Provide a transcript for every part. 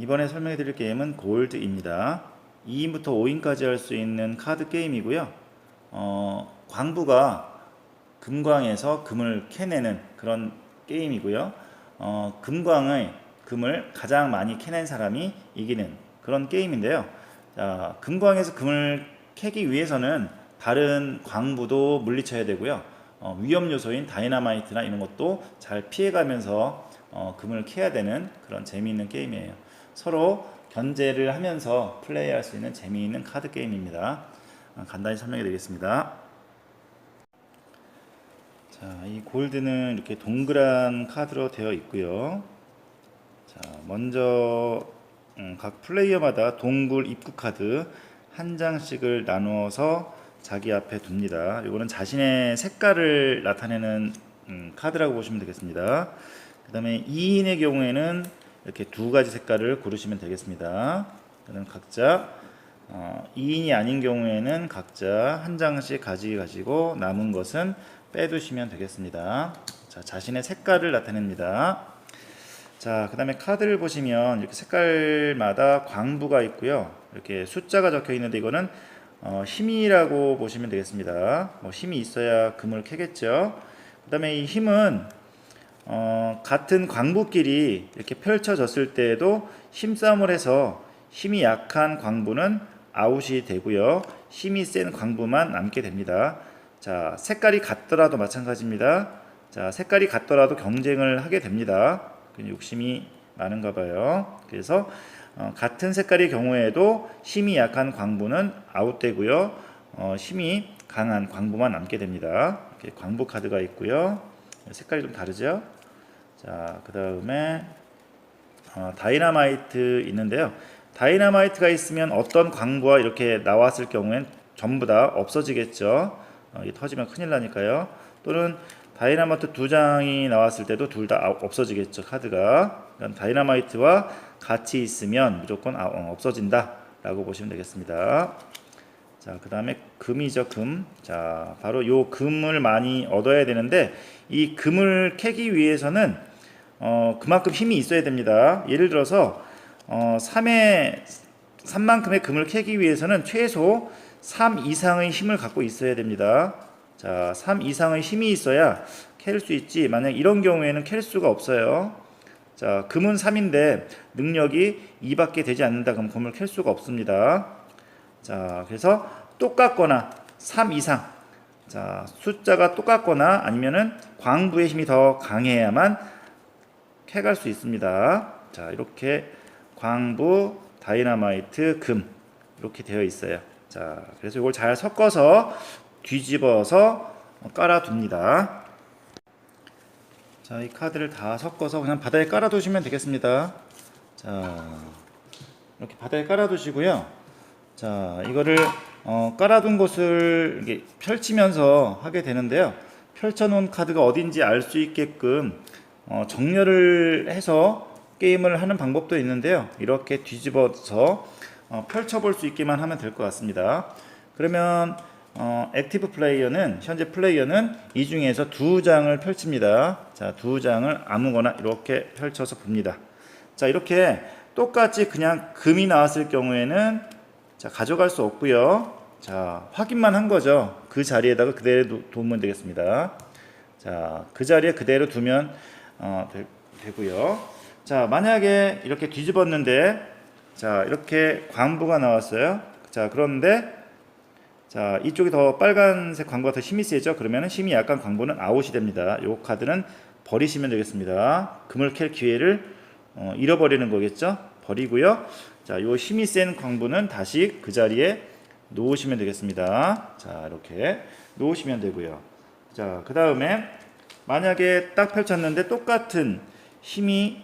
이번에 설명해 드릴 게임은 골드입니다. 2인부터 5인까지 할 수 있는 카드 게임이고요. 어, 광부가 금광에서 금을 캐내는 그런 게임이고요. 어, 금광의 금을 가장 많이 캐낸 사람이 이기는 그런 게임인데요. 자, 금광에서 금을 캐기 위해서는 다른 광부도 물리쳐야 되고요. 어, 위험 요소인 다이나마이트나 이런 것도 잘 피해가면서 어, 금을 캐야 되는 그런 재미있는 게임이에요. 서로 견제를 하면서 플레이할 수 있는 재미있는 카드 게임입니다. 어, 간단히 설명해 드리겠습니다. 자, 이 골드는 이렇게 동그란 카드로 되어 있고요. 자, 먼저 음, 각 플레이어마다 동굴 입구 카드 한 장씩을 나누어서 자기 앞에 둡니다. 이거는 자신의 색깔을 나타내는 음, 카드라고 보시면 되겠습니다. 그 다음에 2인의 경우에는 이렇게 두 가지 색깔을 고르시면 되겠습니다. 그는 각자 어, 2인이 아닌 경우에는 각자 한 장씩 가지 가지고 남은 것은 빼두시면 되겠습니다. 자, 자신의 색깔을 나타냅니다. 자, 그 다음에 카드를 보시면 이렇게 색깔마다 광부가 있고요. 이렇게 숫자가 적혀 있는데 이거는 어, 힘이라고 보시면 되겠습니다. 뭐 힘이 있어야 금을 캐겠죠. 그 다음에 이 힘은 어, 같은 광부끼리 이렇게 펼쳐졌을 때에도 힘싸움을 해서 힘이 약한 광부는 아웃이 되고요. 힘이 센 광부만 남게 됩니다. 자, 색깔이 같더라도 마찬가지입니다. 자, 색깔이 같더라도 경쟁을 하게 됩니다. 그 욕심이 많은가 봐요. 그래서 어, 같은 색깔의 경우에도 힘이 약한 광부는 아웃되고요. 어, 힘이 강한 광부만 남게 됩니다. 광부 카드가 있고요. 색깔이 좀 다르죠? 자, 그 다음에 어, 다이나마이트 있는데요. 다이나마이트가 있으면 어떤 광부가 이렇게 나왔을 경우엔 전부 다 없어지겠죠. 어, 이게 터지면 큰일 나니까요. 또는 다이나마이트 두 장이 나왔을 때도 둘 다 없어지겠죠. 카드가. 그러니까 다이나마이트와 같이 있으면 무조건 아, 어, 없어진다 라고 보시면 되겠습니다. 자, 그 다음에 금이죠, 금. 자, 바로 요 금을 많이 얻어야 되는데, 이 금을 캐기 위해서는, 어, 그만큼 힘이 있어야 됩니다. 예를 들어서, 어, 3의, 3만큼의 금을 캐기 위해서는 최소 3 이상의 힘을 갖고 있어야 됩니다. 자, 3 이상의 힘이 있어야 캘 수 있지. 만약 이런 경우에는 캘 수가 없어요. 자, 금은 3인데 능력이 2밖에 되지 않는다. 그럼 금을 캘 수가 없습니다. 자, 그래서 똑같거나 3 이상. 자, 숫자가 똑같거나 아니면은 광부의 힘이 더 강해야만 캐갈 수 있습니다. 자, 이렇게 광부, 다이나마이트, 금 이렇게 되어 있어요. 자, 그래서 이걸 잘 섞어서 뒤집어서 깔아둡니다. 자, 이 카드를 다 섞어서 그냥 바닥에 깔아두시면 되겠습니다. 자, 이렇게 바닥에 깔아두시고요. 자, 이거를 어, 깔아둔 곳을 이렇게 펼치면서 하게 되는데요. 펼쳐놓은 카드가 어딘지 알 수 있게끔 어, 정렬을 해서 게임을 하는 방법도 있는데요. 이렇게 뒤집어서 어, 펼쳐볼 수 있게만 하면 될 것 같습니다. 그러면 어, 액티브 플레이어는 현재 플레이어는 이 중에서 두 장을 펼칩니다. 자, 두 장을 아무거나 이렇게 펼쳐서 봅니다. 자, 이렇게 똑같이 그냥 금이 나왔을 경우에는 자, 가져갈 수 없고요. 자, 확인만 한 거죠. 그 자리에다가 그대로 두- 두면 되겠습니다. 자, 그 자리에 그대로 두면 어, 되, 되고요. 자, 만약에 이렇게 뒤집었는데 자, 이렇게 광부가 나왔어요. 자, 그런데 자, 이쪽이 더 빨간색 광부가 더 힘이 세죠. 그러면 힘이 약한 광부는 아웃이 됩니다. 요 카드는 버리시면 되겠습니다. 금을 캘 기회를 어, 잃어버리는 거겠죠. 버리고요. 자, 요 힘이 센 광부는 다시 그 자리에 놓으시면 되겠습니다. 자, 이렇게 놓으시면 되고요. 자, 그 다음에 만약에 딱 펼쳤는데 똑같은 힘이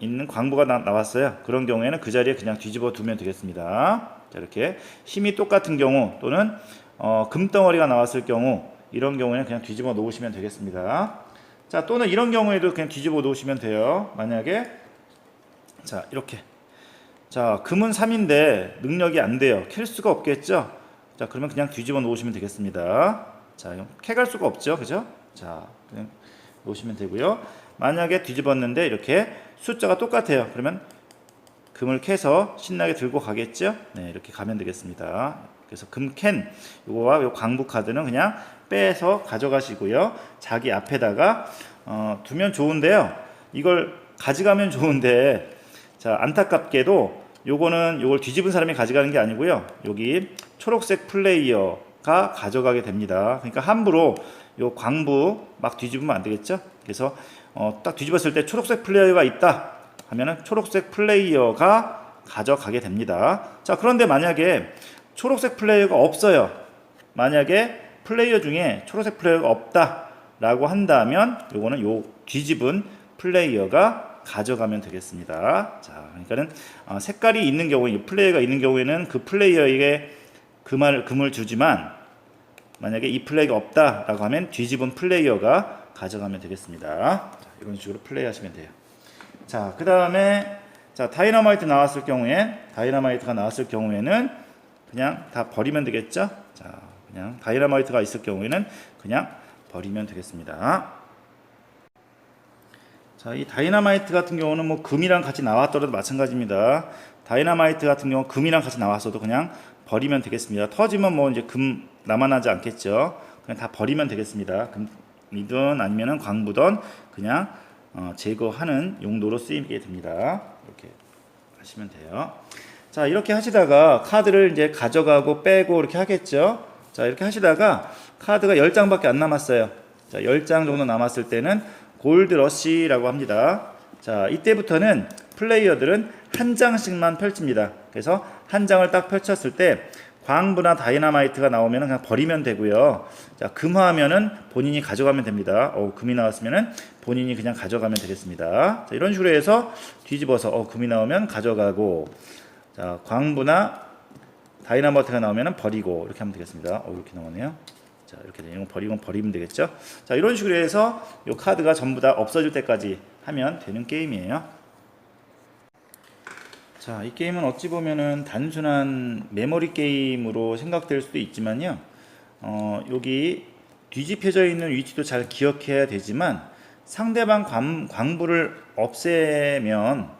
있는 광부가 나, 나왔어요. 그런 경우에는 그 자리에 그냥 뒤집어 두면 되겠습니다. 자, 이렇게 힘이 똑같은 경우 또는 어, 금덩어리가 나왔을 경우 이런 경우에는 그냥 뒤집어 놓으시면 되겠습니다. 자, 또는 이런 경우에도 그냥 뒤집어 놓으시면 돼요. 만약에 자, 이렇게 자, 금은 3인데 능력이 안 돼요. 캘 수가 없겠죠? 자, 그러면 그냥 뒤집어 놓으시면 되겠습니다. 자, 캐갈 수가 없죠. 그죠? 자, 그냥 놓으시면 되고요. 만약에 뒤집었는데 이렇게 숫자가 똑같아요. 그러면 금을 캐서 신나게 들고 가겠죠? 네, 이렇게 가면 되겠습니다. 그래서 금캔 요거와 요 광부 카드는 그냥 빼서 가져가시고요. 자기 앞에다가 어, 두면 좋은데요. 이걸 가져가면 좋은데 자 안타깝게도 요거는 요걸 뒤집은 사람이 가져가는 게 아니고요. 여기 초록색 플레이어 가 가져가게 됩니다. 그러니까 함부로 요 광부 막 뒤집으면 안 되겠죠? 그래서 어, 딱 뒤집었을 때 초록색 플레이어가 있다 하면은 초록색 플레이어가 가져가게 됩니다. 자 그런데 만약에 초록색 플레이어가 없어요. 만약에 플레이어 중에 초록색 플레이어가 없다라고 한다면 요거는 요 뒤집은 플레이어가 가져가면 되겠습니다. 자, 그러니까는 어, 색깔이 있는 경우에 이 플레이어가 있는 경우에는 그 플레이어에게 금을 금을 주지만 만약에 이 플레이가 없다라고 하면 뒤집은 플레이어가 가져가면 되겠습니다. 자, 이런 식으로 플레이하시면 돼요. 자, 그 다음에 자 다이너마이트 나왔을 경우에 다이너마이트가 나왔을 경우에는 그냥 다 버리면 되겠죠? 자, 그냥 다이너마이트가 있을 경우에는 그냥 버리면 되겠습니다. 자, 이 다이너마이트 같은 경우는 뭐 금이랑 같이 나왔더라도 마찬가지입니다. 다이너마이트 같은 경우 금이랑 같이 나왔어도 그냥 버리면 되겠습니다. 터지면 뭐 이제 금 남아나지 않겠죠. 그냥 다 버리면 되겠습니다. 금이든 아니면은 광부든 그냥 어, 제거하는 용도로 쓰이게 됩니다. 이렇게 하시면 돼요. 자, 이렇게 하시다가 카드를 이제 가져가고 빼고 이렇게 하겠죠. 자, 이렇게 하시다가 카드가 10장밖에 안 남았어요. 자, 10장 정도 남았을 때는 골드 러시라고 합니다. 자, 이때부터는 플레이어들은 한 장씩만 펼칩니다. 그래서 한 장을 딱 펼쳤을 때 광부나 다이나마이트가 나오면 그냥 버리면 되고요. 자, 금화하면은 본인이 가져가면 됩니다. 어, 금이 나왔으면은 본인이 그냥 가져가면 되겠습니다. 자, 이런 식으로 해서 뒤집어서 어, 금이 나오면 가져가고 자, 광부나 다이나마이트가 나오면 버리고 이렇게 하면 되겠습니다. 어, 이렇게 나오네요. 자, 이렇게 건 버리고 버리면 되겠죠. 자, 이런 식으로 해서 이 카드가 전부 다 없어질 때까지 하면 되는 게임이에요. 자, 이 게임은 어찌 보면은 단순한 메모리 게임으로 생각될 수도 있지만요. 어, 여기 뒤집혀져 있는 위치도 잘 기억해야 되지만 상대방 광, 광부를 없애면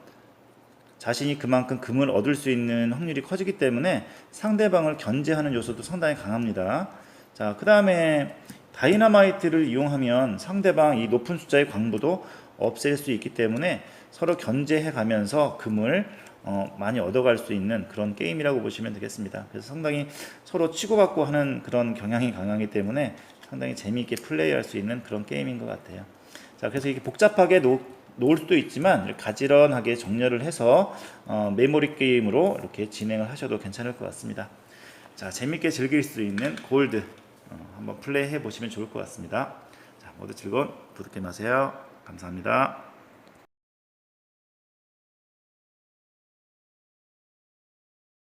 자신이 그만큼 금을 얻을 수 있는 확률이 커지기 때문에 상대방을 견제하는 요소도 상당히 강합니다. 자, 그 다음에 다이나마이트를 이용하면 상대방 이 높은 숫자의 광부도 없앨 수 있기 때문에 서로 견제해 가면서 금을 어, 많이 얻어갈 수 있는 그런 게임이라고 보시면 되겠습니다. 그래서 상당히 서로 치고받고 하는 그런 경향이 강하기 때문에 상당히 재미있게 플레이할 수 있는 그런 게임인 것 같아요. 자, 그래서 이게 복잡하게 놓, 놓을 수도 있지만 가지런하게 정렬을 해서 어, 메모리 게임으로 이렇게 진행을 하셔도 괜찮을 것 같습니다. 자, 재밌게 즐길 수 있는 골드 어, 한번 플레이해 보시면 좋을 것 같습니다. 자, 모두 즐거운 보드게임 하세요. 감사합니다.